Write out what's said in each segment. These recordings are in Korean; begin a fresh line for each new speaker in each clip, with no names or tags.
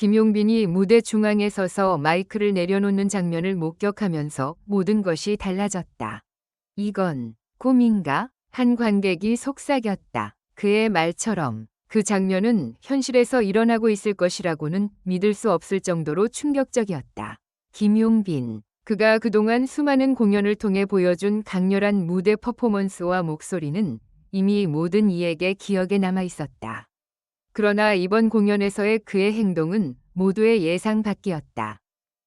김용빈이 무대 중앙에 서서 마이크를 내려놓는 장면을 목격하면서 모든 것이 달라졌다. 이건 꿈인가? 한 관객이 속삭였다. 그의 말처럼 그 장면은 현실에서 일어나고 있을 것이라고는 믿을 수 없을 정도로 충격적이었다. 김용빈. 그가 그동안 수많은 공연을 통해 보여준 강렬한 무대 퍼포먼스와 목소리는 이미 모든 이에게 기억에 남아 있었다. 그러나 이번 공연에서의 그의 행동은 모두의 예상 밖이었다.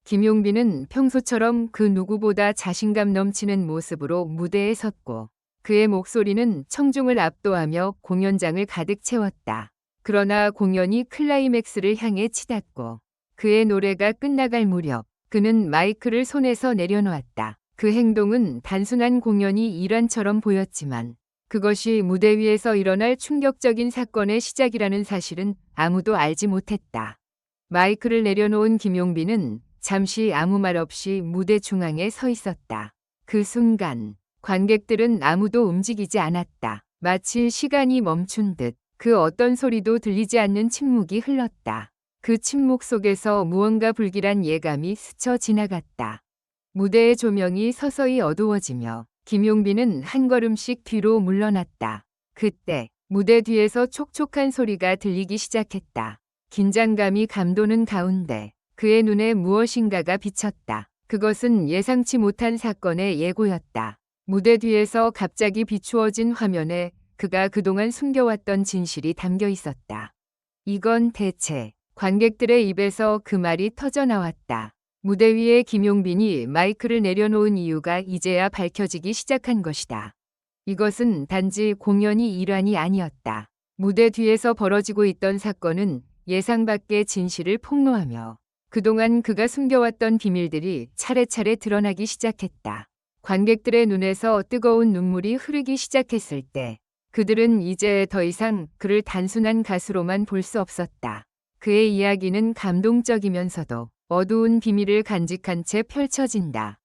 김용빈은 평소처럼 그 누구보다 자신감 넘치는 모습으로 무대에 섰고 그의 목소리는 청중을 압도하며 공연장을 가득 채웠다. 그러나 공연이 클라이맥스를 향해 치닫고 그의 노래가 끝나갈 무렵 그는 마이크를 손에서 내려놓았다. 그 행동은 단순한 공연이 일환처럼 보였지만 그것이 무대 위에서 일어날 충격적인 사건의 시작이라는 사실은 아무도 알지 못했다. 마이크를 내려놓은 김용빈은 잠시 아무 말 없이 무대 중앙에 서 있었다. 그 순간 관객들은 아무도 움직이지 않았다. 마치 시간이 멈춘 듯 그 어떤 소리도 들리지 않는 침묵이 흘렀다. 그 침묵 속에서 무언가 불길한 예감이 스쳐 지나갔다. 무대의 조명이 서서히 어두워지며 김용빈은 한 걸음씩 뒤로 물러났다. 그때 무대 뒤에서 촉촉한 소리가 들리기 시작했다. 긴장감이 감도는 가운데 그의 눈에 무엇인가가 비쳤다. 그것은 예상치 못한 사건의 예고였다. 무대 뒤에서 갑자기 비추어진 화면에 그가 그동안 숨겨왔던 진실이 담겨 있었다. 이건 대체 관객들의 입에서 그 말이 터져 나왔다. 무대 위에 김용빈이 마이크를 내려놓은 이유가 이제야 밝혀지기 시작한 것이다. 이것은 단지 공연이 일환이 아니었다. 무대 뒤에서 벌어지고 있던 사건은 예상 밖의 진실을 폭로하며 그동안 그가 숨겨왔던 비밀들이 차례차례 드러나기 시작했다. 관객들의 눈에서 뜨거운 눈물이 흐르기 시작했을 때 그들은 이제 더 이상 그를 단순한 가수로만 볼 수 없었다. 그의 이야기는 감동적이면서도 어두운 비밀을 간직한 채 펼쳐진다.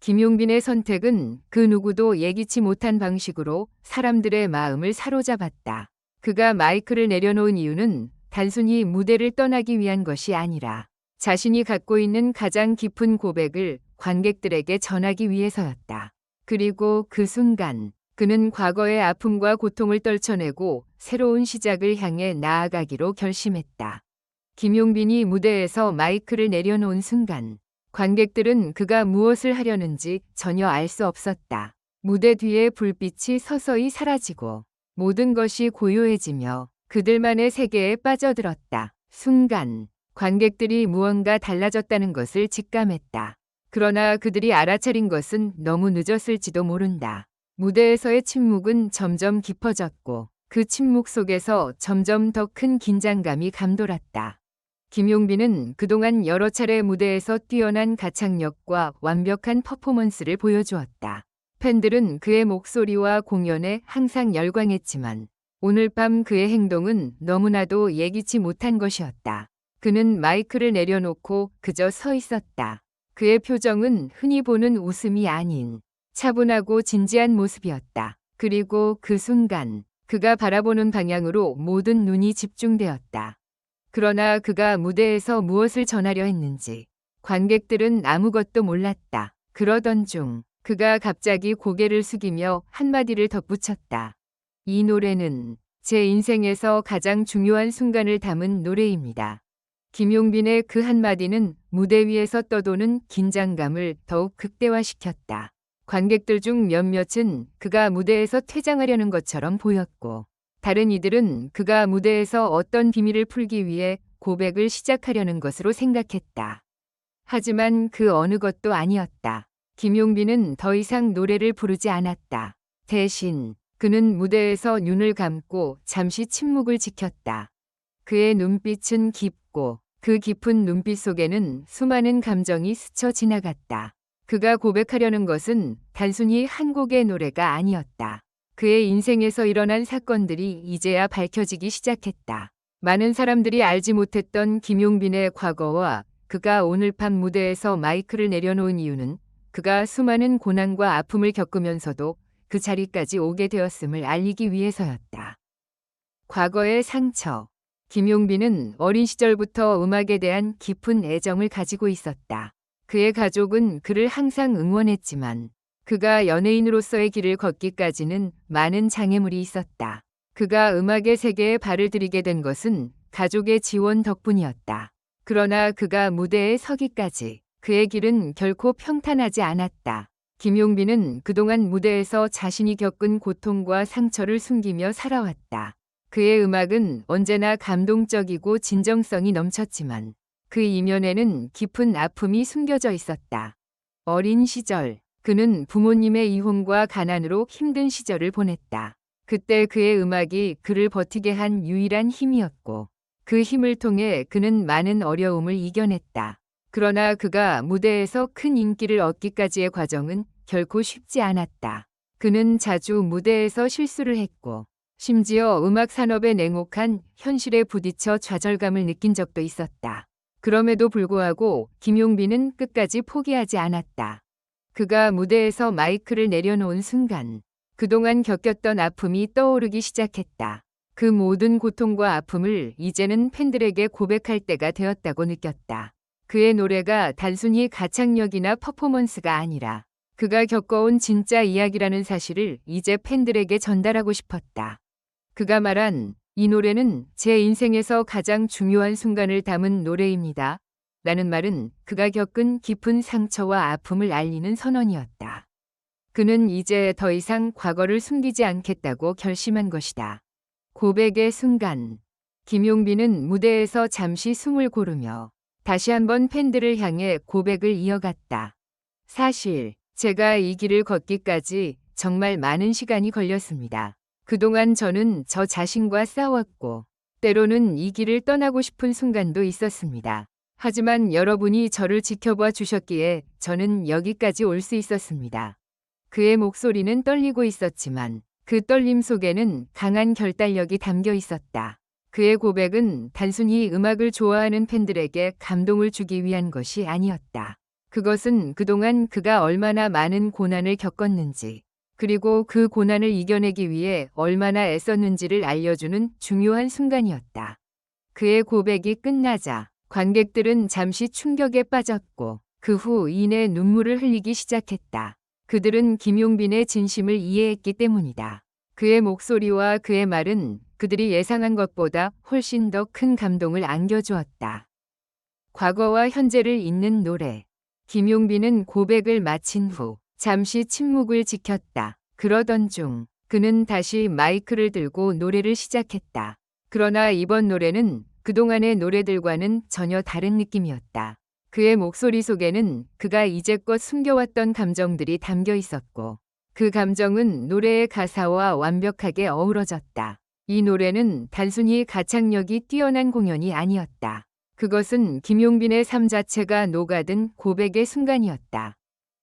김용빈의 선택은 그 누구도 예기치 못한 방식으로 사람들의 마음을 사로잡았다. 그가 마이크를 내려놓은 이유는 단순히 무대를 떠나기 위한 것이 아니라 자신이 갖고 있는 가장 깊은 고백을 관객들에게 전하기 위해서였다. 그리고 그 순간 그는 과거의 아픔과 고통을 떨쳐내고 새로운 시작을 향해 나아가기로 결심했다. 김용빈이 무대에서 마이크를 내려놓은 순간 관객들은 그가 무엇을 하려는지 전혀 알 수 없었다. 무대 뒤에 불빛이 서서히 사라지고 모든 것이 고요해지며 그들만의 세계에 빠져들었다. 순간 관객들이 무언가 달라졌다는 것을 직감했다. 그러나 그들이 알아차린 것은 너무 늦었을지도 모른다. 무대에서의 침묵은 점점 깊어졌고 그 침묵 속에서 점점 더 큰 긴장감이 감돌았다. 김용빈은 그동안 여러 차례 무대에서 뛰어난 가창력과 완벽한 퍼포먼스를 보여주었다. 팬들은 그의 목소리와 공연에 항상 열광했지만 오늘 밤 그의 행동은 너무나도 예기치 못한 것이었다. 그는 마이크를 내려놓고 그저 서 있었다. 그의 표정은 흔히 보는 웃음이 아닌 차분하고 진지한 모습이었다. 그리고 그 순간 그가 바라보는 방향으로 모든 눈이 집중되었다. 그러나 그가 무대에서 무엇을 전하려 했는지 관객들은 아무것도 몰랐다. 그러던 중 그가 갑자기 고개를 숙이며 한마디를 덧붙였다. 이 노래는 제 인생에서 가장 중요한 순간을 담은 노래입니다. 김용빈의 그 한마디는 무대 위에서 떠도는 긴장감을 더욱 극대화시켰다. 관객들 중 몇몇은 그가 무대에서 퇴장하려는 것처럼 보였고, 다른 이들은 그가 무대에서 어떤 비밀을 풀기 위해 고백을 시작하려는 것으로 생각했다. 하지만 그 어느 것도 아니었다. 김용빈은 더 이상 노래를 부르지 않았다. 대신 그는 무대에서 눈을 감고 잠시 침묵을 지켰다. 그의 눈빛은 깊고 그 깊은 눈빛 속에는 수많은 감정이 스쳐 지나갔다. 그가 고백하려는 것은 단순히 한 곡의 노래가 아니었다. 그의 인생에서 일어난 사건들이 이제야 밝혀지기 시작했다. 많은 사람들이 알지 못했던 김용빈의 과거와 그가 오늘 밤 무대에서 마이크를 내려놓은 이유는 그가 수많은 고난과 아픔을 겪으면서도 그 자리까지 오게 되었음을 알리기 위해서였다. 과거의 상처, 김용빈은 어린 시절부터 음악에 대한 깊은 애정을 가지고 있었다. 그의 가족은 그를 항상 응원했지만 그가 연예인으로서의 길을 걷기까지는 많은 장애물이 있었다. 그가 음악의 세계에 발을 들이게 된 것은 가족의 지원 덕분이었다. 그러나 그가 무대에 서기까지 그의 길은 결코 평탄하지 않았다. 김용빈은 그동안 무대에서 자신이 겪은 고통과 상처를 숨기며 살아왔다. 그의 음악은 언제나 감동적이고 진정성이 넘쳤지만 그 이면에는 깊은 아픔이 숨겨져 있었다. 어린 시절, 그는 부모님의 이혼과 가난으로 힘든 시절을 보냈다. 그때 그의 음악이 그를 버티게 한 유일한 힘이었고, 그 힘을 통해 그는 많은 어려움을 이겨냈다. 그러나 그가 무대에서 큰 인기를 얻기까지의 과정은 결코 쉽지 않았다. 그는 자주 무대에서 실수를 했고, 심지어 음악 산업의 냉혹한 현실에 부딪혀 좌절감을 느낀 적도 있었다. 그럼에도 불구하고 김용빈은 끝까지 포기하지 않았다. 그가 무대에서 마이크를 내려놓은 순간 그동안 겪었던 아픔이 떠오르기 시작했다. 그 모든 고통과 아픔을 이제는 팬들에게 고백할 때가 되었다고 느꼈다. 그의 노래가 단순히 가창력이나 퍼포먼스가 아니라 그가 겪어온 진짜 이야기라는 사실을 이제 팬들에게 전달하고 싶었다. 그가 말한 이 노래는 제 인생에서 가장 중요한 순간을 담은 노래입니다. 라는 말은 그가 겪은 깊은 상처와 아픔을 알리는 선언이었다. 그는 이제 더 이상 과거를 숨기지 않겠다고 결심한 것이다. 고백의 순간, 김용빈은 무대에서 잠시 숨을 고르며 다시 한번 팬들을 향해 고백을 이어갔다. 사실, 제가 이 길을 걷기까지 정말 많은 시간이 걸렸습니다. 그동안 저는 저 자신과 싸웠고, 때로는 이 길을 떠나고 싶은 순간도 있었습니다. 하지만 여러분이 저를 지켜봐 주셨기에 저는 여기까지 올 수 있었습니다. 그의 목소리는 떨리고 있었지만 그 떨림 속에는 강한 결단력이 담겨 있었다. 그의 고백은 단순히 음악을 좋아하는 팬들에게 감동을 주기 위한 것이 아니었다. 그것은 그동안 그가 얼마나 많은 고난을 겪었는지, 그리고 그 고난을 이겨내기 위해 얼마나 애썼는지를 알려주는 중요한 순간이었다. 그의 고백이 끝나자 관객들은 잠시 충격에 빠졌고 그 후 이내 눈물을 흘리기 시작했다. 그들은 김용빈의 진심을 이해했기 때문이다. 그의 목소리와 그의 말은 그들이 예상한 것보다 훨씬 더 큰 감동을 안겨주었다. 과거와 현재를 잇는 노래. 김용빈은 고백을 마친 후 잠시 침묵을 지켰다. 그러던 중 그는 다시 마이크를 들고 노래를 시작했다. 그러나 이번 노래는 그동안의 노래들과는 전혀 다른 느낌이었다. 그의 목소리 속에는 그가 이제껏 숨겨왔던 감정들이 담겨 있었고, 그 감정은 노래의 가사와 완벽하게 어우러졌다. 이 노래는 단순히 가창력이 뛰어난 공연이 아니었다. 그것은 김용빈의 삶 자체가 녹아든 고백의 순간이었다.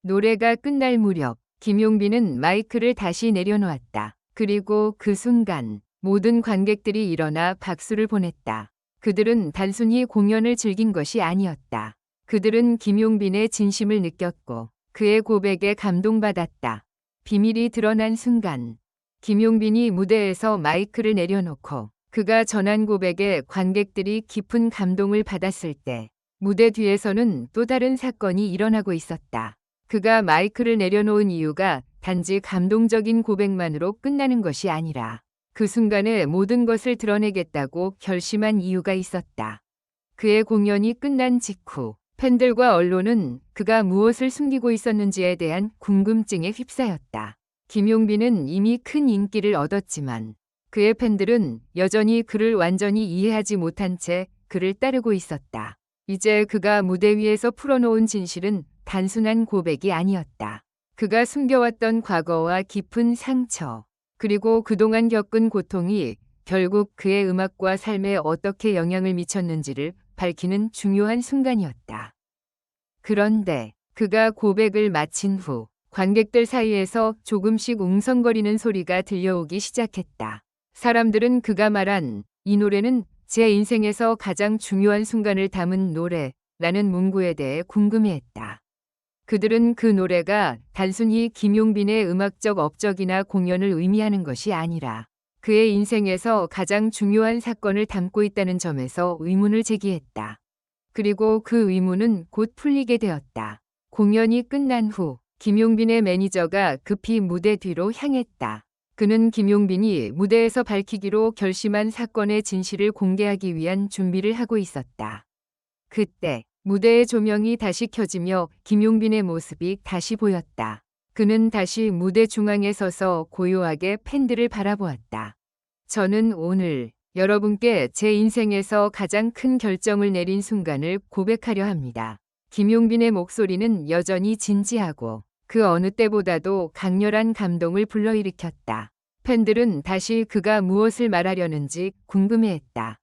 노래가 끝날 무렵 김용빈은 마이크를 다시 내려놓았다. 그리고 그 순간 모든 관객들이 일어나 박수를 보냈다. 그들은 단순히 공연을 즐긴 것이 아니었다. 그들은 김용빈의 진심을 느꼈고 그의 고백에 감동받았다. 비밀이 드러난 순간 김용빈이 무대에서 마이크를 내려놓고 그가 전한 고백에 관객들이 깊은 감동을 받았을 때 무대 뒤에서는 또 다른 사건이 일어나고 있었다. 그가 마이크를 내려놓은 이유가 단지 감동적인 고백만으로 끝나는 것이 아니라 그 순간에 모든 것을 드러내겠다고 결심한 이유가 있었다. 그의 공연이 끝난 직후 팬들과 언론은 그가 무엇을 숨기고 있었는지에 대한 궁금증에 휩싸였다. 김용빈은 이미 큰 인기를 얻었지만 그의 팬들은 여전히 그를 완전히 이해하지 못한 채 그를 따르고 있었다. 이제 그가 무대 위에서 풀어놓은 진실은 단순한 고백이 아니었다. 그가 숨겨왔던 과거와 깊은 상처, 그리고 그동안 겪은 고통이 결국 그의 음악과 삶에 어떻게 영향을 미쳤는지를 밝히는 중요한 순간이었다. 그런데 그가 고백을 마친 후 관객들 사이에서 조금씩 웅성거리는 소리가 들려오기 시작했다. 사람들은 그가 말한 이 노래는 제 인생에서 가장 중요한 순간을 담은 노래라는 문구에 대해 궁금해했다. 그들은 그 노래가 단순히 김용빈의 음악적 업적이나 공연을 의미하는 것이 아니라 그의 인생에서 가장 중요한 사건을 담고 있다는 점에서 의문을 제기했다. 그리고 그 의문은 곧 풀리게 되었다. 공연이 끝난 후 김용빈의 매니저가 급히 무대 뒤로 향했다. 그는 김용빈이 무대에서 밝히기로 결심한 사건의 진실을 공개하기 위한 준비를 하고 있었다. 그때 무대의 조명이 다시 켜지며 김용빈의 모습이 다시 보였다. 그는 다시 무대 중앙에 서서 고요하게 팬들을 바라보았다. 저는 오늘 여러분께 제 인생에서 가장 큰 결정을 내린 순간을 고백하려 합니다. 김용빈의 목소리는 여전히 진지하고 그 어느 때보다도 강렬한 감동을 불러일으켰다. 팬들은 다시 그가 무엇을 말하려는지 궁금해했다.